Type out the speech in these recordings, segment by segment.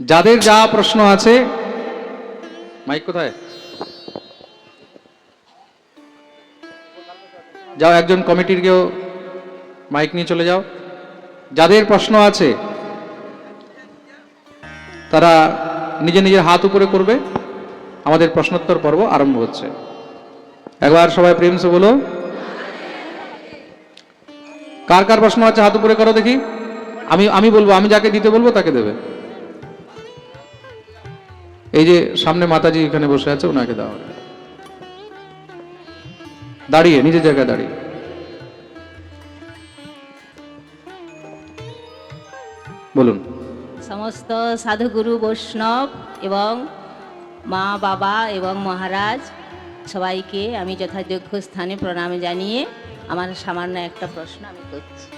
যাদের যা প্রশ্ন আছে, মাইক কোথায়? যাও, একজন কমিটির কেউ মাইক নিয়ে চলে যাও। যাদের প্রশ্ন আছে, তারা নিজে নিজের হাত উপরে করবে। আমাদের প্রশ্নোত্তর পর্ব আরম্ভ হচ্ছে। একবার সবাই প্রেম সে বলো। কার কার প্রশ্ন আছে হাত উপরে করো দেখি। আমি আমি বলব, আমি যাকে দিতে বলব তাকে দেবে। এই যে সামনে মাতাজি এখানে বসে আছে ওনাকে দাও। দাঁড়িয়ে নিজের জায়গায় দাঁড়িয়ে। বলুন। সমস্ত সাধুগুরু বৈষ্ণব এবং মা বাবা এবং মহারাজ সবাইকে আমি যথাযোগ্য স্থানে প্রণাম জানিয়ে আমার সামান্য একটা প্রশ্ন আমি করছি।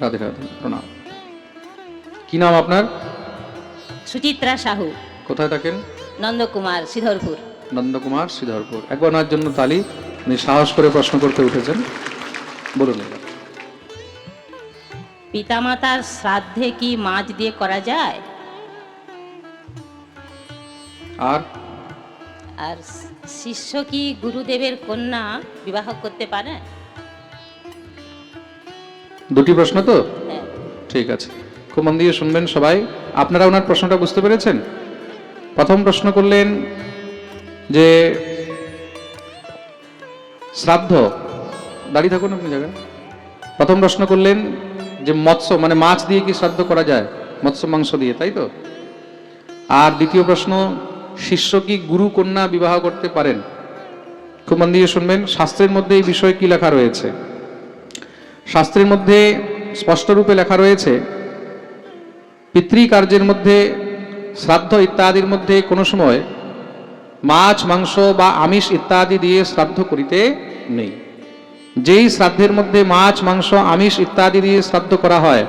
রাধে রাধে প্রণাম। কি নাম আপনার? সুচিত্রা সাহু। কোথায় থাকেন? নন্দকুমার সিধরপুর। নন্দকুমার শ্রীধরপুর একবার ওনার জন্য তালি। উনি সাহস করে প্রশ্ন করতে উঠেছেন। বলুন। পিতামাতার শ্রাদ্ধে কি মাছ দিয়ে করা যায়? আর? আর শিষ্য কি গুরুদেবের কন্যা বিবাহ করতে পারে? দুটি প্রশ্ন তো? হ্যাঁ। ঠিক আছে। খুব মন দিয়ে শুনবেন সবাই। আপনারা ওনার প্রশ্নটা বুঝতে পেরেছেন? প্রথম প্রশ্ন করলেন যে, শ্রাদ্ধ, দাঁড়িয়ে থাকুন আপনি জায়গায়। প্রথম প্রশ্ন করলেন যে, মৎস্য মানে মাছ দিয়ে কি শ্রাদ্ধ করা যায়? মৎস্য, মাংস দিয়ে, তাই তো? আর দ্বিতীয় প্রশ্ন, শিষ্য কি গুরু কন্যা বিবাহ করতে পারেন? খুব মন দিয়ে শুনবেন, শাস্ত্রের মধ্যে এই বিষয়ে কি লেখা রয়েছে? শাস্ত্রের মধ্যে স্পষ্টরূপে লেখা রয়েছে, পিতৃকার্যের মধ্যে শ্রাদ্ধ ইত্যাদির মধ্যে কোনো সময় মাছ, মাংস বা আমিষ ইত্যাদি দিয়ে শ্রাদ্ধ করিতে নেই। যেই শ্রাদ্ধের মধ্যে মাছ, মাংস, আমিষ ইত্যাদি দিয়ে শ্রাদ্ধ করা হয়,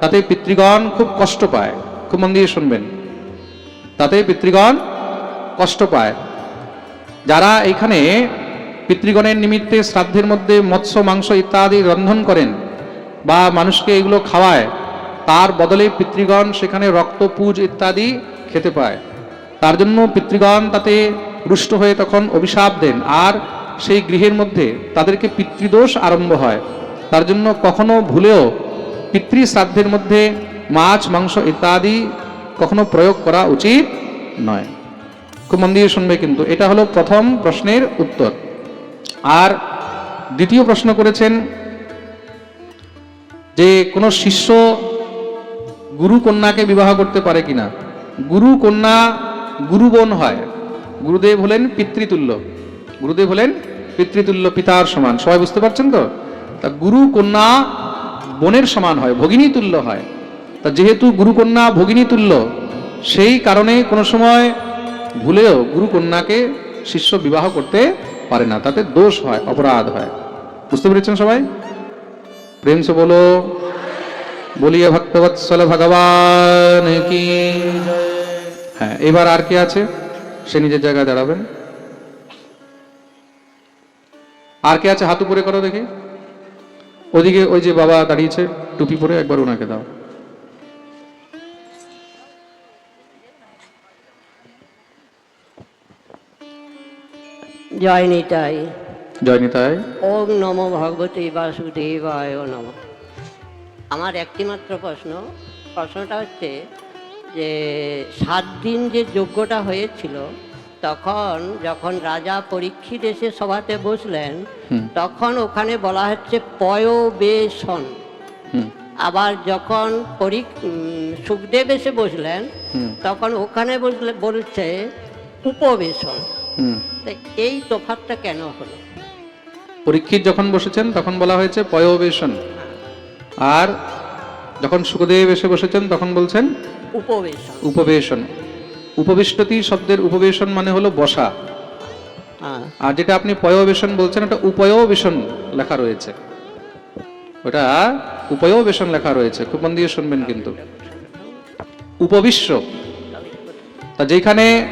তাতে পিতৃগণ খুব কষ্ট পায়। খুব মন দিয়ে শুনবেন। তাতে পিতৃগণ কষ্ট পায়। যারা এখানে পিতৃগণের নিমিত্তে শ্রাদ্ধের মধ্যে মৎস্য, মাংস ইত্যাদি রন্ধন করেন বা মানুষকে এগুলো খাওয়ায় তার বদলে পিতৃগণ সেখানে রক্ত পুজ ইত্যাদি খেতে পায়। তার জন্য পিতৃগণ তাতে রুষ্ট হয়ে তখন অভিশাপ দেন আর সেই গৃহের মধ্যে তাদেরকে পিতৃদোষ আরম্ভ হয়। তার জন্য কখনো ভুলেও পিতৃ শ্রাদ্ধের মধ্যে মাছ, মাংস ইত্যাদি কখনো প্রয়োগ করা উচিত নয়। খুব মন দিয়ে শুনবে কিন্তু এটা হলো প্রথম প্রশ্নের উত্তর। আর দ্বিতীয় প্রশ্ন করেছেন যে কোনো শিষ্য গুরু কন্যাকে বিবাহ করতে পারে কিনা? গুরু কন্যা গুরু বোন হয়। গুরুদেব হলেন পিতৃতুল্য। গুরুদেব হলেন পিতৃতুল্য পিতার সমান। সবাই বুঝতে পারছেন তো? তা গুরু কন্যা বোনের সমান হয়, ভগিনী তুল্য হয়। তা যেহেতু গুরু কন্যা, ভগিনী তুল্য, সেই কারণে কোনো সময় ভুলেও গুরু কন্যাকে শিষ্য বিবাহ করতে পারে না। তাতে দোষ হয়, অপরাধ হয়। বুঝতে পেরেছেন সবাই? প্রেম সে বলো বলিয়ে ভক্তবৎসল ভগবান কি হ্যাঁ এবার আর কে আছে? সে নিজের জায়গায় দাঁড়াবেন। আর কে আছে? হাত উপরে করো দেখি। ওদিকে ওই যে বাবা দাঁড়িয়েছে টুপি পরে একবার ওনাকে দাও। জয় নিতাই। জয় নিতাই। ওম নম ভগবতী বাসুদেবায় নম। আমার একটিমাত্র প্রশ্ন। প্রশ্নটা হচ্ছে যে সাত দিন যে যজ্ঞটা হয়েছিল তখন যখন রাজা পরীক্ষিত এসে সভাতে বসলেন তখন ওখানে বলা হচ্ছে পয়োবেশন। আবার যখন পরীক সুখদেব এসে বসলেন তখন ওখানে বসলে বলছে উপবেশন। এই তফাতটা কেন হলো? পরীক্ষিত যখন বসেছেন তখন বলা হয়েছে পয়োবেশন। আর যখন সুখদেব এসে বসেছেন তখন বলছেন উপবেশন। উপবেশন। উপবিষ্টতি শব্দের উপবেশন মানে হলো বসা। হ্যাঁ। আর যেটা আপনি পয়োবেশন বলছেন ওটা উপয়োবেশন লেখা রয়েছে। ওটা উপয়োবেশন লেখা রয়েছে। খুব মন দিয়ে শুনবেন কিন্তু। উপবিশ্ব। তা যেখানে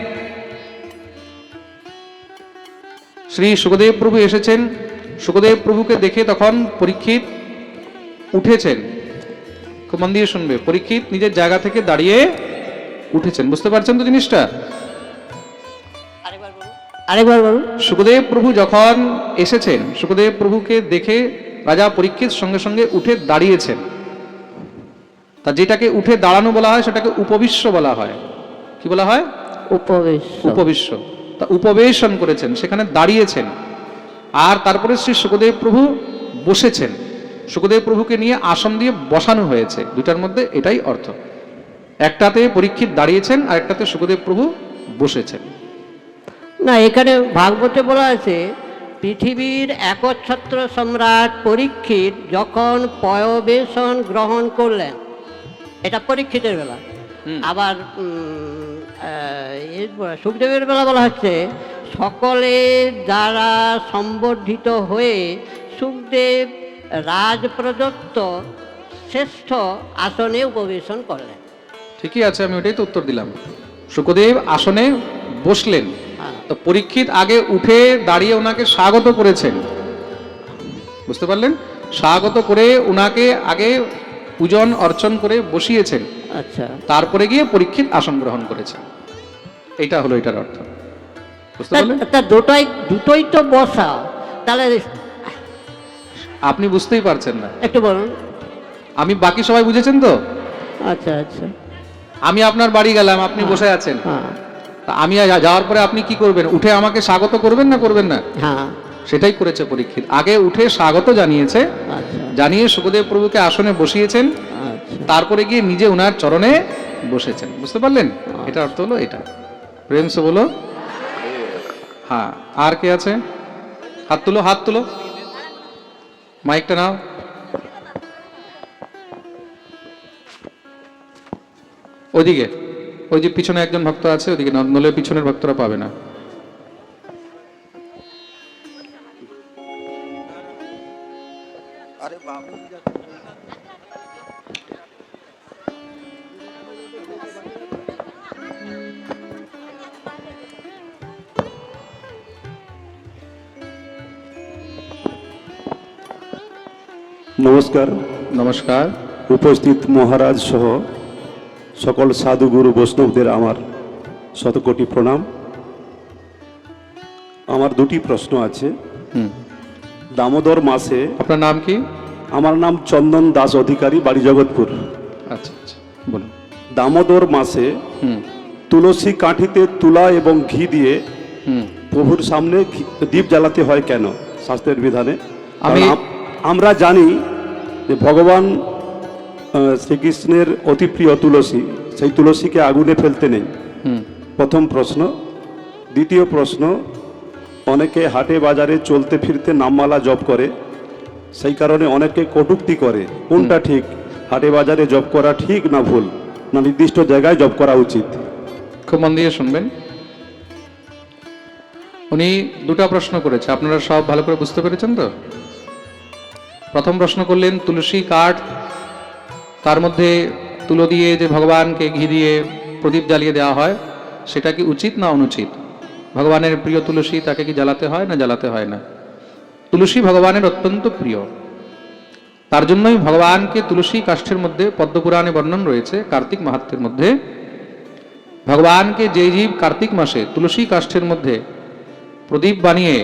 শ্রী সুখদেব প্রভু এসেছেন সুখদেব প্রভুকে দেখে তখন পরীক্ষিত উঠেছেন। খুব মন দিয়ে শুনবে। পরীক্ষিত নিজের জায়গা থেকে দাঁড়িয়ে উঠেছেন। বুঝতে পারছেন তো জিনিসটা? আরেকবার বলুন। আরেকবার বলুন। সুখদেব প্রভু যখন এসেছেন সুখদেব প্রভুকে দেখে রাজা পরীক্ষিত সঙ্গে সঙ্গে উঠে দাঁড়িয়েছেন। তা যেটাকে উঠে দাঁড়ানো বলা হয় সেটাকে উপবিশ্ব বলা হয়। কি বলা হয়? উপবেশ উপবিশ্ব। তা উপবেশন করেছেন সেখানে দাঁড়িয়েছেন। আর তারপরে শ্রী সুখদেব প্রভু বসেছেন। সুখদেব প্রভুকে নিয়ে আসন দিয়ে বসানো হয়েছে। দুটার মধ্যে এটাই অর্থ। একটাতে পরীক্ষিত দাঁড়িয়েছেন আর একটাতে সুখদেব প্রভু বসেছেন। না এখানে ভাগবতে বলা আছে পৃথিবীর একচ্ছত্র সম্রাট পরীক্ষিত যখন পয়বেশন গ্রহণ করলেন এটা পরীক্ষিতের বেলা। আবার সুখদেবের বেলা বলা হচ্ছে সকলে দ্বারা সম্বর্ধিত হয়ে সুখদেব রাজ প্রদত্ত শ্রেষ্ঠ আসনে উপবেশন করলেন। ঠিকই আছে আমি ওটাই তো উত্তর দিলাম। সুখদেব আসনে বসলেন। হ্যাঁ। তো পরীক্ষিত আগে উঠে দাঁড়িয়ে ওনাকে স্বাগত করেছেন। বুঝতে পারলেন? স্বাগত করে ওনাকে আগে পূজন অর্চন করে বসিয়েছেন। আচ্ছা। তারপরে গিয়ে পরীক্ষিত আসন গ্রহণ করেছেন। এটা হলো এটার অর্থ। বুঝতে পারলেন? দুটোই দুটোই তো বসা তাহলে আপনি বুঝতেই পারছেন না। একটু বলুন। আমি বাকি সবাই বুঝেছেন তো? আচ্ছা আচ্ছা। আমি আপনার বাড়ি গেলাম আপনি বসে আছেন। হ্যাঁ। তা আমি যাওয়ার পরে আপনি কি করবেন? উঠে আমাকে স্বাগত করবেন না করবেন না? হ্যাঁ। সেটাই করেছে পরীক্ষিত। আগে উঠে স্বাগত জানিয়েছে। আচ্ছা। জানিয়ে সুখদেব প্রভুকে আসনে বসিয়েছেন। আচ্ছা। তারপরে গিয়ে নিজে ওনার চরণে বসেছেন। বুঝতে পারলেন? এটা অর্থ হলো এটা। প্রেম সে বলো। হ্যাঁ আর কে আছে? হাত তুলো হাত তুলো। মাইকটা নাও। ওদিকে, ওই যে পিছনে একজন ভক্ত আছে, ওদিকে নলে পিছনের ভক্তরা পাবে না। নমস্কার। নমস্কার। উপস্থিত মহারাজ সহ সকল সাধুগুরু বৈষ্ণবদের আমার শতকোটি প্রণাম। আমার দুটি প্রশ্ন আছে। হুম। দামোদর মাসে আপনার নাম কি? আমার নাম চন্দন দাস অধিকারী বাড়ি জগৎপুর। আচ্ছা আচ্ছা বলুন। দামোদর মাসে তুলসী কাঠিতে তুলা এবং ঘি দিয়ে হুম। প্রভুর সামনে দীপ জ্বালাতে হয় কেন? শাস্ত্রের বিধানে। আম- আমরা জানি যে ভগবান শ্রীকৃষ্ণের অতি প্রিয় তুলসী সেই তুলসীকে আগুনে ফেলতে নেই। প্রথম প্রশ্ন। দ্বিতীয় প্রশ্ন অনেকে হাটে বাজারে চলতে ফিরতে নামমালা জপ করে সেই কারণে অনেকে কটূক্তি করে কোনটা ঠিক? হাটে বাজারে জপ করা ঠিক না ভুল? না নির্দিষ্ট জায়গায় জপ করা উচিত? খুব মন দিয়ে শুনবেন। উনি দুটো প্রশ্ন করেছে। আপনারা সব ভালো করে বুঝতে পেরেছেন তো? প্রথম প্রশ্ন করলেন, তুলসী কাঠ, তার মধ্যে তুলো দিয়ে যে ভগবানকে ঘি দিয়ে প্রদীপ জ্বালিয়ে দেওয়া হয়, সেটা কি উচিত না অনুচিত? ভগবানের প্রিয় তুলসী তাকে কি জ্বালাতে হয় না জ্বালাতে হয় না? তুলসী ভগবানের অত্যন্ত প্রিয়। তার জন্যই ভগবানকে তুলসী কাষ্ঠের মধ্যে পদ্মপুরাণে বর্ণন রয়েছে, কার্তিক মাহাত্মের মধ্যে। ভগবানকে যে জীব কার্তিক মাসে তুলসী কাষ্ঠের মধ্যে প্রদীপ বানিয়ে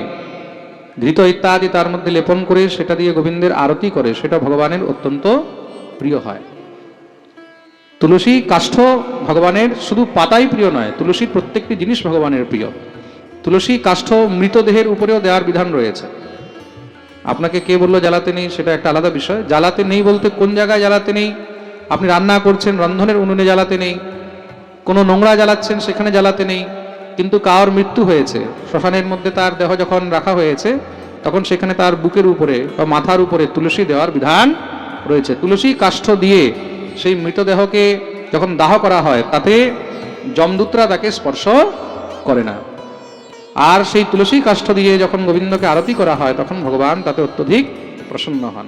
ঘৃত ইত্যাদি তার মধ্যে লেপন করে সেটা দিয়ে গোবিন্দের আরতি করে, সেটা ভগবানের অত্যন্ত প্রিয় হয়। তুলসী কাষ্ঠ ভগবানের শুধু পাতাই প্রিয় নয়, তুলসীর প্রত্যেকটি জিনিস ভগবানের প্রিয়। তুলসী কাষ্ঠ মৃতদেহের উপরেও দেওয়ার বিধান রয়েছে। আপনাকে কে বলল জ্বালাতে নেই, সেটা একটা আলাদা বিষয়। জ্বালাতে নেই বলতে কোন জায়গায় জ্বালাতে নেই? আপনি রান্না করছেন, রন্ধনের উনুনে জ্বালাতে নেই। কোনো নোংরা জ্বালাচ্ছেন, সেখানে জ্বালাতে নেই। কিন্তু কার মৃত্যু হয়েছে। শ্মশানের মধ্যে তার দেহ যখন রাখা হয়েছে, তখন সেখানে তার বুকের উপরে বা মাথার উপরে তুলসী দেওয়ার বিধান রয়েছে। তুলসী কাষ্ঠ দিয়ে সেই মৃতদেহকে যখন দাহ করা হয়, তাতে যমদূতরা তাকে স্পর্শ করে না। আর সেই তুলসী কাষ্ঠ দিয়ে যখন গোবিন্দকে আরতি করা হয়, তখন ভগবান তাতে অত্যধিক প্রসন্ন হন।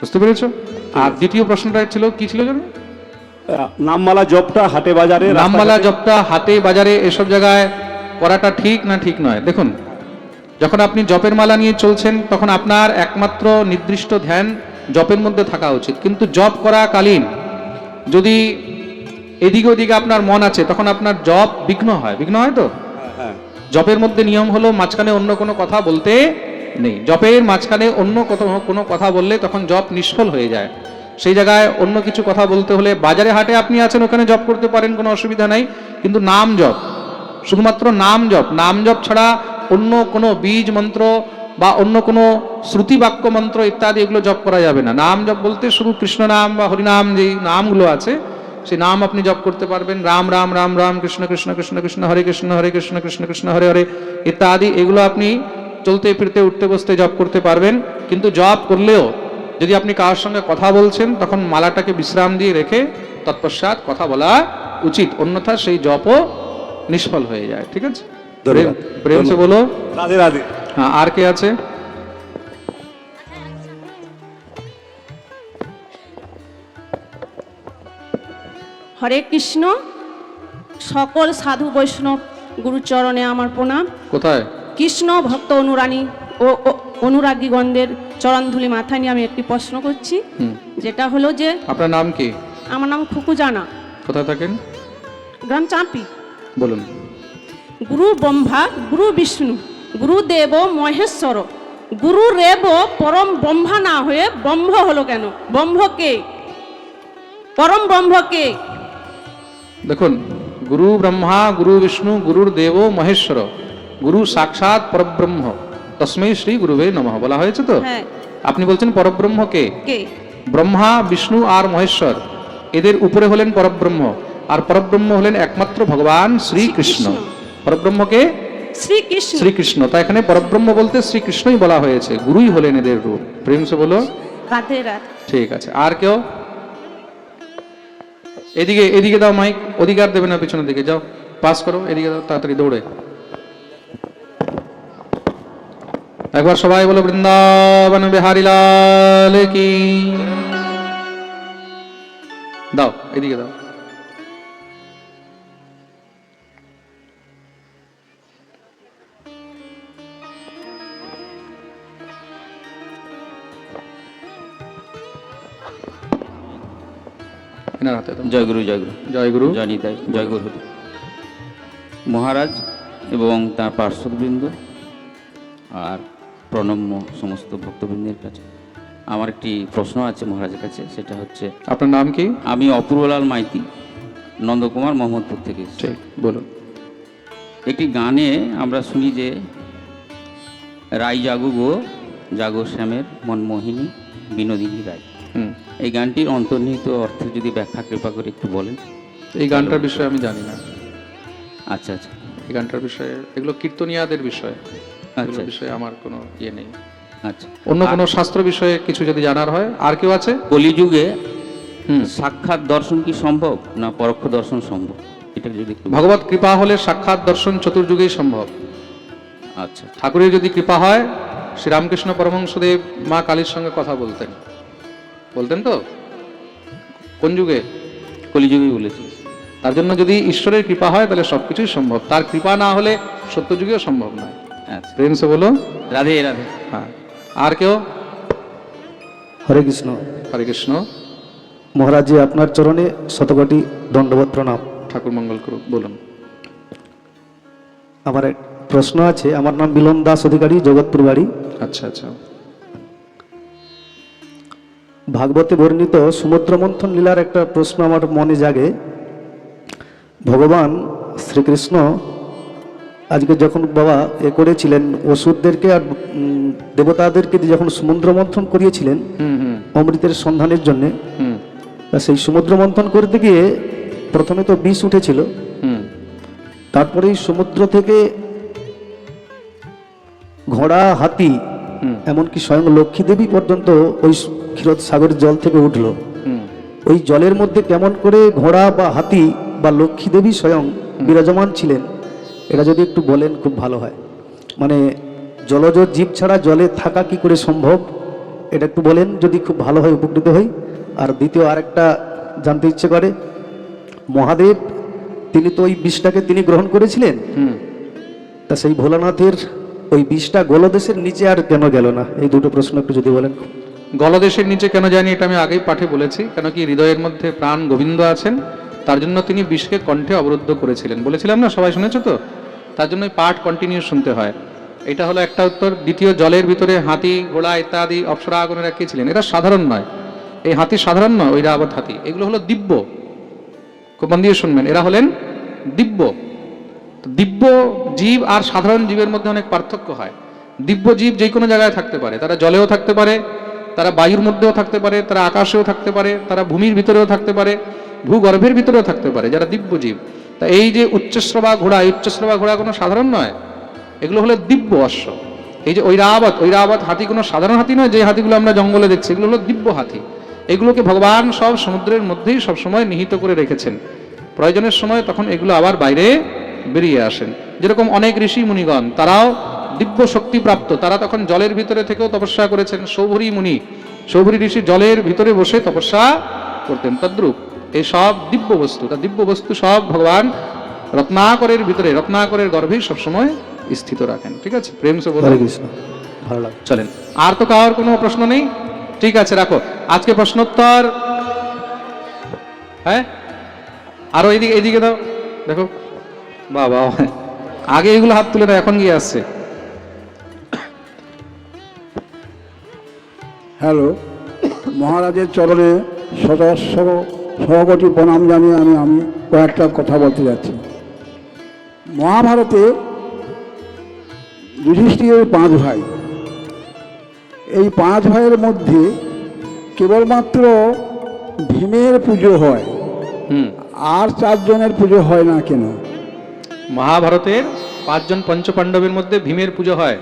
বুঝতে পেরেছ? আর দ্বিতীয় প্রশ্নটা ছিল, কি ছিল জানো? নামমালা জপটা হাটে বাজারে নামমালা জপটা হাতে বাজারে এসব জায়গায় করাটা ঠিক না ঠিক নয়? দেখুন যখন আপনি জপের মালা নিয়ে চলছেন তখন আপনার একমাত্র নির্দিষ্ট ধ্যান জপের মধ্যে থাকা উচিত। কিন্তু জপ করাকালীন যদি এদিকে ওদিকে আপনার মন আছে তখন আপনার জব বিঘ্ন হয়। বিঘ্ন হয় তো? হ্যাঁ। জপের মধ্যে নিয়ম হলো মাঝখানে অন্য কোনো কথা বলতে নেই। জপের মাঝখানে অন্য কোনো কথা বললে তখন জপ নিষ্ফল হয়ে যায়। সেই জায়গায় অন্য কিছু কথা বলতে হলে বাজারে হাটে আপনি আছেন, ওখানে জব করতে পারেন, কোনো অসুবিধা নাই। কিন্তু নাম জপ শুধুমাত্র নাম জপ নাম জপ ছাড়া অন্য কোনো বীজ মন্ত্র বা অন্য কোনো শ্রুতি বাক্য মন্ত্র ইত্যাদি এগুলো জপ করা যাবে না। নাম জপ বলতে শুধু কৃষ্ণ নাম বা হরিনাম যেই নামগুলো আছে, সেই নাম আপনি জপ করতে পারবেন। রাম রাম রাম রাম, কৃষ্ণ কৃষ্ণ কৃষ্ণ কৃষ্ণ, হরে কৃষ্ণ হরে কৃষ্ণ কৃষ্ণ কৃষ্ণ, হরে হরে ইত্যাদি এগুলো আপনি চলতে ফিরতে, উঠতে, বসতে জপ করতে পারবেন। কিন্তু জপ করলেও যদি আপনি কারোর সঙ্গে কথা বলছেন তখন মালাটাকে বিশ্রাম দিয়ে রেখে তৎপশ্চাৎ কথা বলা উচিত। অন্যথা সেই জপও নিষ্ফল হয়ে যায় ঠিক আছে? প্রেম সে বলো। রাধে রাধে। হ্যাঁ আর কে আছে? হরে কৃষ্ণ। সকল সাধু বৈষ্ণব গুরুচরণে আমার প্রণাম। কোথায়? কৃষ্ণ ভক্ত অনুরানী ও ও অনুরাগীগণদের চরণধুলি মাথায় নিয়ে আমি একটি প্রশ্ন করছি। যেটা হলো যে আপনার নাম কি? আমার নাম খুকু জানা কোথায় থাকেন? গ্রাম চাঁপি বলুন। গুরু ব্রহ্মা গুরু বিষ্ণু গুরুদেব মহেশ্বর। গুরু রেব পরম ব্রহ্মা না হয়ে ব্রহ্ম হলো কেন? ব্রহ্ম কে? পরম ব্রহ্ম কে? দেখুন গুরু ব্রহ্মা গুরু বিষ্ণু গুরুর দেব মহেশ্বর। গুরু সাক্ষাৎ পরব্রহ্ম। তস্মৈ শ্রী গুরুবে নমঃ বলা হয়েছে তো? হ্যাঁ। আপনি বলছেন পরব্রহ্ম কে? ব্রহ্মা বিষ্ণু আর মহেশ্বর। এদের উপরে হলেন পরব্রহ্ম। আর পরব্রহ্ম হলেন একমাত্র ভগবান শ্রীকৃষ্ণ। পরব্রহ্মকে শ্রীকৃষ্ণ। শ্রীকৃষ্ণ। তাই এখানে পরব্রহ্ম বলতে শ্রীকৃষ্ণই বলা হয়েছে। গুরুই হলেন এদের রূপ। প্রেম সে বলো। ঠিক আছে। আর কেউ? এদিকে এদিকে দাও মাইক অধিকার দেবে না পিছনের দিকে। যাও। পাস করো। এদিকে দাও তাড়াতাড়ি দৌড়ে। একবার সবাই বলো বৃন্দাবন বিহারী লাল কি। দাও এদিকে দাও। জয় গুরু জয় গুরু। জয় গুরু। জয় নিতাই জয় গুরু মহারাজ এবং তার পার্শ্ববৃন্দ আর প্রণম্য সমস্ত ভক্তবৃন্দের কাছে। আমার একটি প্রশ্ন আছে মহারাজের কাছে সেটা হচ্ছে আপনার নাম কি? আমি অপূর্বলাল মাইতি নন্দকুমার মোহাম্মদপুর থেকে। ঠিক বলুন। একটি গানে আমরা শুনি যে রাই জাগু গো জাগো শ্যামের মনমোহিনী বিনোদিনী রায় হুম। এই গানটির অন্তর্নিহিত অর্থে যদি ব্যাখ্যা কৃপা করে একটু বলেন। এই গানটার বিষয়ে আমি জানি না। আচ্ছা আচ্ছা। এই গানটার বিষয়ে এগুলো কীর্তনিয়াদের বিষয়। আচ্ছা এগুলো বিষয়ে আমার কোনো ইয়ে নেই। আচ্ছা। অন্য কোনো শাস্ত্র বিষয়ে কিছু যদি জানার হয় আর কেউ আছে? কলিযুগে সাক্ষাৎ দর্শন কি সম্ভব না পরোক্ষ দর্শন সম্ভব? এটা যদি ভগবত কৃপা হলে সাক্ষাৎ দর্শন চতুর্যুগেই সম্ভব। আচ্ছা। ঠাকুরের যদি কৃপা হয় শ্রীরামকৃষ্ণ পরমহংসদেব মা কালীর সঙ্গে কথা বলতেন। বলতেন তো? কোন যুগে? কলিযুগেই বলেছি। তার জন্য যদি ঈশ্বরের কৃপা হয় তাহলে সবকিছুই সম্ভব। তার কৃপা না হলে সত্যযুগেও সম্ভব নয়। আচ্ছা। প্রেম সে বলো? রাধে রাধে। হ্যাঁ। আর কেউ? হরে কৃষ্ণ। হরে কৃষ্ণ। মহারাজজি আপনার চরণে শতকোটি দণ্ডবোধ প্রণাম। ঠাকুর মঙ্গল করুক বলুন। আমার এক প্রশ্ন আছে। আমার নাম মিলন দাস অধিকারী জগৎপুর বাড়ি। আচ্ছা আচ্ছা। ভাগবতে বর্ণিত সমুদ্র মন্থন লীলার একটা প্রশ্ন আমার মনে জাগে। ভগবান শ্রীকৃষ্ণ আজকে যখন বাবা এ করেছিলেন ওষুধদেরকে আর দেবতাদেরকে যখন সমুদ্র মন্থন করিয়েছিলেন অমৃতের সন্ধানের জন্যে হুম। সেই সমুদ্র মন্থন করতে গিয়ে প্রথমে তো বিষ উঠেছিল। হুম। তারপরে সমুদ্র থেকে ঘোড়া হাতি এমনকি স্বয়ং লক্ষ্মী দেবী পর্যন্ত ওই ক্ষীরোদ সাগরের জল থেকে উঠল। ওই জলের মধ্যে কেমন করে ঘোড়া বা হাতি বা লক্ষ্মী দেবী স্বয়ং বিরাজমান ছিলেন এটা যদি একটু বলেন খুব ভালো হয়। মানে জলজ জীব ছাড়া জলে থাকা কি করে সম্ভব? এটা একটু বলেন যদি খুব ভালো হয় উপকৃত হই। আর দ্বিতীয় আরেকটা জানতে ইচ্ছে করে মহাদেব তিনি তো ওই বিষটাকে তিনি গ্রহণ করেছিলেন? হুম। তা সেই ভোলানাথের ওই বিষটা গোলদেশের নিচে আর কেন গেল না? এই দুটো প্রশ্ন একটু যদি বলেন। গলদেশের নিচে কেন জানি এটা আমি আগেই পাঠে বলেছি। কেন কি হৃদয়ের মধ্যে প্রাণ গোবিন্দ আছেন তার জন্য তিনি বিষকে কণ্ঠে অবরুদ্ধ করেছিলেন। বলেছিলাম না সবাই শুনেছো তো? তার জন্য পাঠ কন্টিনিউ শুনতে হয়। এটা হলো একটা উত্তর। দ্বিতীয়, জলের ভিতরে হাতি, ঘোড়া ইত্যাদি অপ্সরা আগুনেরা কে ছিলেন? এরা সাধারণ নয়। এই হাতি সাধারণ নয়, ওই রাবত হাতি। এগুলো হলো দিব্য। খুব মন দিয়ে শুনবেন। এরা হলেন দিব্য। দিব্য জীব আর সাধারণ জীবের মধ্যে অনেক পার্থক্য হয়। দিব্য জীব যে কোনো জায়গায় থাকতে পারে। তারা জলেও থাকতে পারে, তারা বায়ুর মধ্যেও থাকতে পারে, তারা আকাশেও থাকতে পারে, তারা ভূমির ভিতরেও থাকতে পারে, ভূগর্ভের ভিতরেও থাকতে পারে। যারা দিব্য জীব। তা এই যে উচ্চশ্রবা ঘোড়া, এই উচ্চশ্রবা ঘোড়া কোনো সাধারণ নয়। এগুলো হলো দিব্য অশ্ব। এই যে ঐরাবত ঐরাবত হাতি কোনো সাধারণ হাতি নয়, যে হাতিগুলো আমরা জঙ্গলে দেখছি, এগুলো হলো দিব্য হাতি। এগুলোকে ভগবান সব সমুদ্রের মধ্যেই সবসময় নিহিত করে রেখেছেন। প্রয়োজনের সময় তখন এগুলো আবার বাইরে বেরিয়ে আসেন। যেরকম অনেক ঋষি মুনিগণ, তারাও দিব্য শক্তিপ্রাপ্ত তারা তখন জলের ভিতরে থেকেও তপস্যা করেছেন। সৌভরী মুনি, সৌভরী ঋষি জলের ভিতরে বসে তপস্যা করতেন। তদ্রূপ এই সব দিব্য বস্তু তা দিব্য বস্তু সব ভগবান রত্নাকরের ভিতরে রত্নাকরের গর্ভেই সবসময় স্থিত রাখেন ঠিক আছে? প্রেম সে বলে কৃষ্ণ ভালো লাগে চলেন আর তো কারোর কোনো প্রশ্ন নেই? ঠিক আছে রাখো। আজকে প্রশ্নোত্তর হ্যাঁ? আরও এদিকে এদিকে দাও। দেখো। বাবা আগে এগুলো হাত তুলে দাও এখন গিয়ে আসছে। হ্যালো মহারাজের চরণে সদস্য সহকটি প্রণাম জানিয়ে আমি আমি কয়েকটা কথা বলতে যাচ্ছি। মহাভারতে যুধিষ্ঠিরের পাঁচ ভাই। এই পাঁচ ভাইয়ের মধ্যে কেবলমাত্র ভীমের পুজো হয়। হুম। আর চারজনের পুজো হয় না কেন? মহাভারতের পাঁচজন পঞ্চপাণ্ডবের মধ্যে ভীমের পুজো হয়।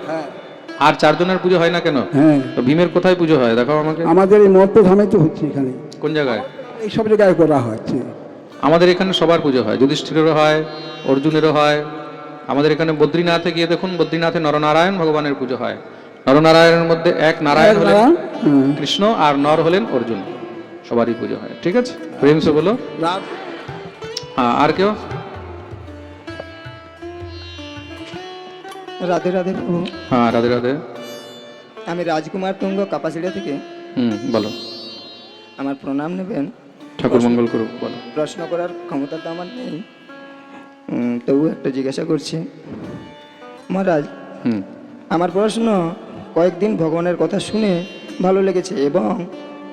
আর চারজনের পুজো হয় না কেন? হ্যাঁ। তো ভীমের কোথায় পুজো হয়? দেখো আমাকে। আমাদের এই মধ্যধামে তো হচ্ছে এখানে। কোন জায়গায়? এই সব জায়গায় করা হচ্ছে। আমাদের এখানে সবার পুজো হয় যুধিষ্ঠিরেরও হয় অর্জুনেরও হয়। আমাদের এখানে বদ্রীনাথে গিয়ে দেখুন বদ্রীনাথে নরনারায়ণ ভগবানের পুজো হয়। নরনারায়ণের মধ্যে এক নারায়ণ হলেন কৃষ্ণ আর নর হলেন অর্জুন। সবারই পুজো হয় ঠিক আছে? প্রেম সে বলো। হ্যাঁ আর কেউ? রাধে রাধে হ্যাঁ রাধে রাধে। আমি রাজকুমার তুঙ্গ কাপাসিড়া থেকে হুম বলো। আমার প্রণাম নেবেন। ঠাকুর মঙ্গল করুক বলো। প্রশ্ন করার ক্ষমতা তো আমার নেই। তবু একটা জিজ্ঞাসা করছি। মহারাজ আমার প্রশ্ন কয়েকদিন ভগবানের কথা শুনে ভালো লেগেছে এবং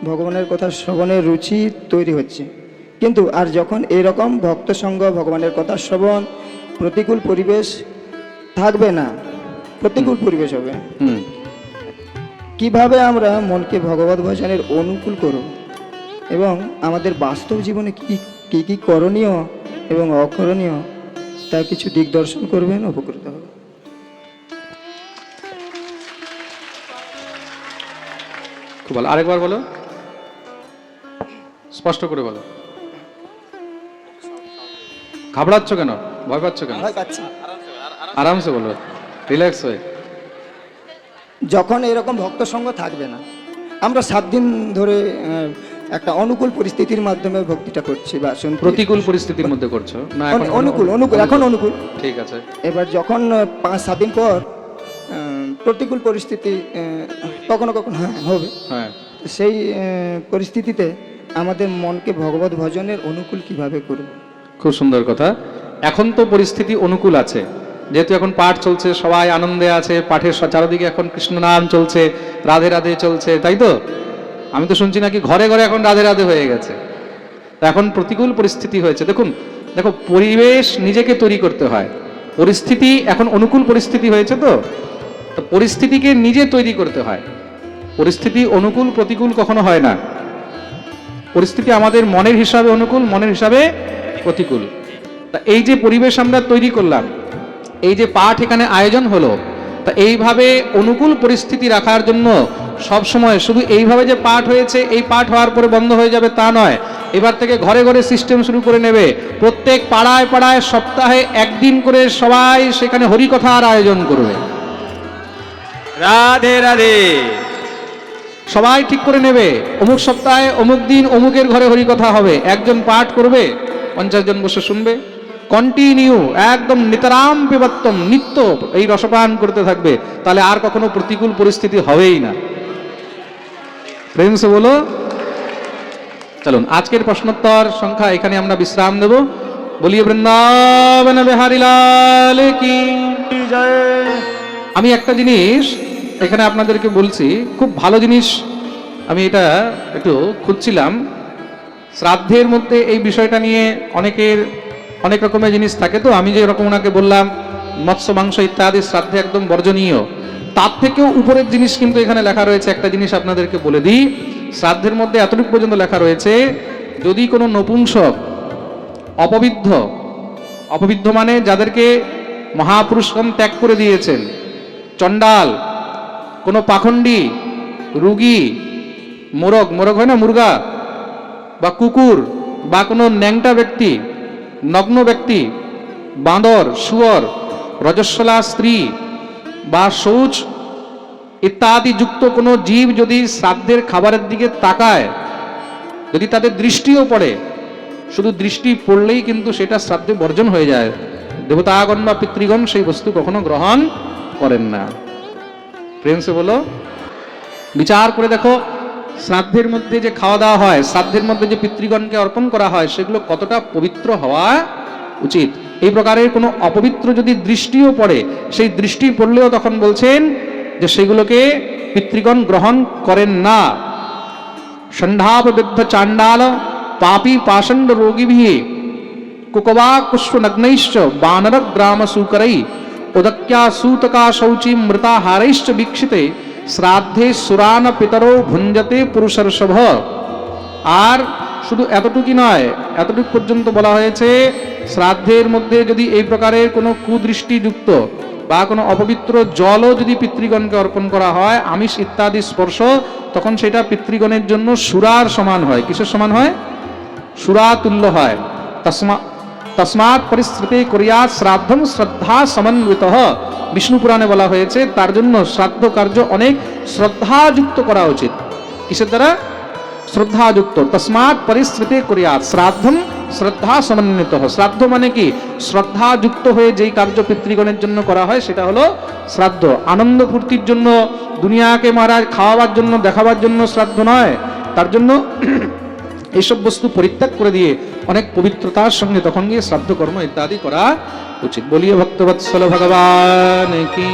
ভগবানের কথা শ্রবণের রুচি তৈরি হচ্ছে। কিন্তু আর যখন এরকম ভক্ত সঙ্গ ভগবানের কথা শ্রবণ প্রতিকূল পরিবেশ থাকবে না প্রতিকূল পরিবেশ হবে। কীভাবে আমরা মনকে ভগবত ভজনের অনুকূল করব? এবং আমাদের বাস্তব জীবনে কি কি কি করণীয় এবং অকরণীয় তা কিছু দিগদর্শন করবেন উপকৃত হবে খুব ভালো। আরেকবার বলো। স্পষ্ট করে বলো। ঘাবড়াচ্ছ কেন? ভয় পাচ্ছ কেন? আরামসে বলো। রিল্যাক্স হয়ে। যখন এরকম ভক্ত সঙ্গ থাকবে না আমরা সাত দিন ধরে একটা অনুকূল পরিস্থিতির মাধ্যমে ভক্তিটা করছি বা। প্রতিকূল পরিস্থিতির মধ্যে করছ? না এখন অনুকূল। অনুকূল এখন অনুকূল। ঠিক আছে। এবার যখন পাঁচ সাত দিন পর প্রতিকূল পরিস্থিতি কখনো কখনো হ্যাঁ হবে। হ্যাঁ। সেই পরিস্থিতিতে আমাদের মনকে ভগবত ভজনের অনুকূল কীভাবে করব? খুব সুন্দর কথা। এখন তো পরিস্থিতি অনুকূল আছে। যেহেতু এখন পাঠ চলছে, সবাই আনন্দে আছে, পাঠের চারদিকে এখন কৃষ্ণ নাম চলছে, রাধে রাধে চলছে, তাই তো? আমি তো শুনছি নাকি ঘরে ঘরে এখন রাধে রাধে হয়ে গেছে। এখন প্রতিকূল পরিস্থিতি হয়েছে। দেখুন, দেখো, পরিবেশ নিজেকে তৈরি করতে হয়। পরিস্থিতি এখন অনুকূল পরিস্থিতি হয়েছে তো? তো পরিস্থিতিকে নিজে তৈরি করতে হয়। পরিস্থিতি অনুকূল, প্রতিকূল কখনো হয় না। পরিস্থিতি আমাদের মনের হিসাবে অনুকূল, মনের হিসাবে প্রতিকূল। তা এই যে পরিবেশ আমরা তৈরি করলাম এই যে পাঠ এখানে আয়োজন হলো তা এইভাবে অনুকূল পরিস্থিতি রাখার জন্য সব সময় শুধু এইভাবে যে পাঠ হয়েছে এই পাঠ হওয়ার পরে বন্ধ হয়ে যাবে তা নয়। এবার থেকে ঘরে ঘরে সিস্টেম শুরু করে নেবে। প্রত্যেক পাড়ায় পাড়ায় সপ্তাহে একদিন করে সবাই সেখানে হরিকথার আয়োজন করবে। রাধে রাধে। সবাই ঠিক করে নেবে অমুক সপ্তাহে অমুক দিন অমুকের ঘরে হরিকথা হবে। একজন পাঠ করবে পঞ্চাশ জন বসে শুনবে। কন্টিনিউ একদম নিতরাম বিবত্তম নিত্য এই রসপান করতে থাকবে, তাহলে আর কখনো প্রতিকূল পরিস্থিতি হবেই না। বলো? চলুন, আজকের প্রশ্নোত্তর সংখ্যা এখানে আমরা বিশ্রাম দেব বলিয়ে বৃন্দাবন বিহারী লাল কি? আমি একটা জিনিস এখানে আপনাদেরকে বলছি, খুব ভালো জিনিস, আমি এটা একটু খুঁজছিলাম। শ্রাদ্ধের মধ্যে এই বিষয়টা নিয়ে অনেকের অনেক রকমের জিনিস থাকে তো। আমি যে রকম ওনাকে বললাম, মৎস্য, মাংস ইত্যাদি শ্রাদ্ধে একদম বর্জনীয়। তার থেকেও উপরের জিনিস কিন্তু এখানে লেখা রয়েছে। একটা জিনিস আপনাদেরকে বলে দিই, শ্রাদ্ধের মধ্যে এতটুকু পর্যন্ত লেখা রয়েছে, যদি কোনো নপুংসক অপবিদ্ধ অপবিদ্ধ মানে যাদেরকে মহাপুরুষগণ ত্যাগ করে দিয়েছেন, চণ্ডাল, কোনো পাখণ্ডী, রুগী, মোরগ মোরগ হয় না, মুরগা, বা কুকুর, বা কোনো ন্যাংটা ব্যক্তি নগ্ন ব্যক্তি, বাঁদর, শুয়োর, রজস্বলা, স্ত্রী বা শৌচ ইত্যাদি যুক্ত কোনো জীব যদি শ্রাদ্ধের খাবারের দিকে তাকায়, যদি তাদের দৃষ্টিও পড়ে, শুধু দৃষ্টি পড়লেই কিন্তু সেটা শ্রাদ্ধে বর্জন হয়ে যায়। দেবতাগণ বা পিতৃগণ সেই বস্তু কখনো গ্রহণ করেন না। প্রেমসে বলো, বিচার করে দেখো শ্রাদ্ধের মধ্যে যে খাওয়া দাওয়া হয়, শ্রাদ্ধের মধ্যে যে পিতৃগণকে অর্পণ করা হয়, সেগুলো কতটা পবিত্র হওয়া উচিত? এই প্রকারের কোনো অপবিত্র যদি দৃষ্টিও পড়ে, সেই দৃষ্টি পড়লেও তখন বলছেন যে সেগুলোকে পিতৃগণ গ্রহণ করেন না। ষণ্ডাপ চান্ডাল চাণ্ডাল পাপি পাষণ্ড রোগীভি কুকবা কুষ্ণগ্নৈশ্চ বানর গ্রাম সুকরৈ উদক্যা সূতকা শৌচি মৃতাহারৈশ্চ বীক্ষিতে শ্রাদ্ধে সুরান পিতরো ভুঞ্জতে পুরুষর্ষভ। আর শুধু এতটুকু নয়, এতটুকু পর্যন্ত বলা হয়েছে, শ্রাদ্ধের মধ্যে যদি এই প্রকারের কোনো কুদৃষ্টিযুক্ত বা কোনো অপবিত্র জলও যদি পিতৃগণকে অর্পণ করা হয়, আমিষ ইত্যাদি স্পর্শ, তখন সেটা পিতৃগণের জন্য সুরার সমান হয়। কিসের সমান হয়? সুরাতুল্য হয়। তসমা তসমাৎ পরিস্থিতি করিয়া শ্রাদ্ধম শ্রদ্ধা সমন্বিত। বিষ্ণু পুরাণে বলা হয়েছে, তার জন্য শ্রাদ্ধ কার্য অনেক শ্রদ্ধাযুক্ত করা উচিত। কিসের দ্বারা? শ্রদ্ধাযুক্ত। তসমাৎ পরিস্থিতি করিয়া শ্রাদ্ধম শ্রদ্ধা সমন্বিত। শ্রাদ্ধ মানে কি? শ্রদ্ধাযুক্ত হয়ে যেই কার্য পিতৃগণের জন্য করা হয়, সেটা হলো শ্রাদ্ধ। আনন্দ ফুর্তির জন্য, দুনিয়াকে মহারাজ খাওয়াবার জন্য, দেখাবার জন্য শ্রাদ্ধ নয়। তার জন্য এইসব বস্তু পরিত্যাগ করে দিয়ে অনেক পবিত্রতার সঙ্গে তখন গিয়ে শ্রাদ্ধ কর্ম ইত্যাদি করা উচিত। বলিয়ে ভক্তবৎসল ভগবান কি